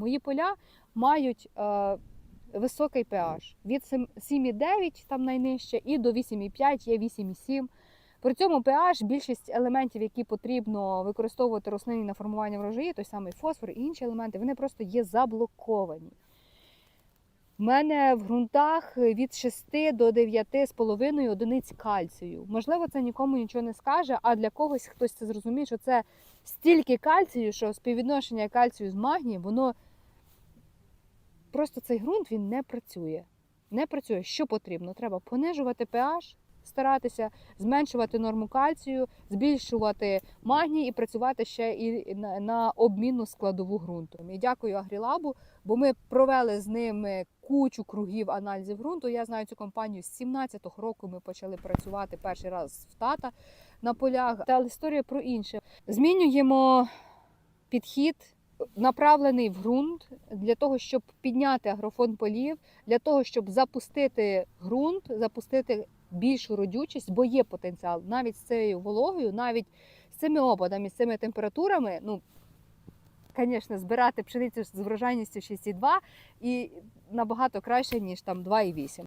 Мої поля мають е, високий pH від 7,9 там найнижче і до 8,5 є 8,7. При цьому pH більшість елементів, які потрібно використовувати рослині на формування врожаї, той самий фосфор і інші елементи, вони просто є заблоковані. У мене в ґрунтах від 6 до 9,5 одиниць кальцію. Можливо, це нікому нічого не скаже, а для когось хтось це зрозуміє, що це стільки кальцію, що співвідношення кальцію з магнієм, воно просто цей ґрунт він не працює. Не працює. Що потрібно? Треба понижувати pH, старатися зменшувати норму кальцію, збільшувати магній і працювати ще і на, обмінну складову ґрунту. І дякую Агрілабу, бо ми провели з ними кучу кругів аналізів ґрунту. Я знаю цю компанію з 17-го року. Ми почали працювати перший раз в тата на полях. Та історія про інше. Змінюємо підхід. Направлений в ґрунт для того, щоб підняти агрофон полів, для того, щоб запустити ґрунт, запустити більшу родючість, бо є потенціал навіть з цією вологою, навіть з цими опадами, з цими температурами. Ну, звісно, збирати пшеницю з врожайністю 6,2 і набагато краще, ніж там 2,8.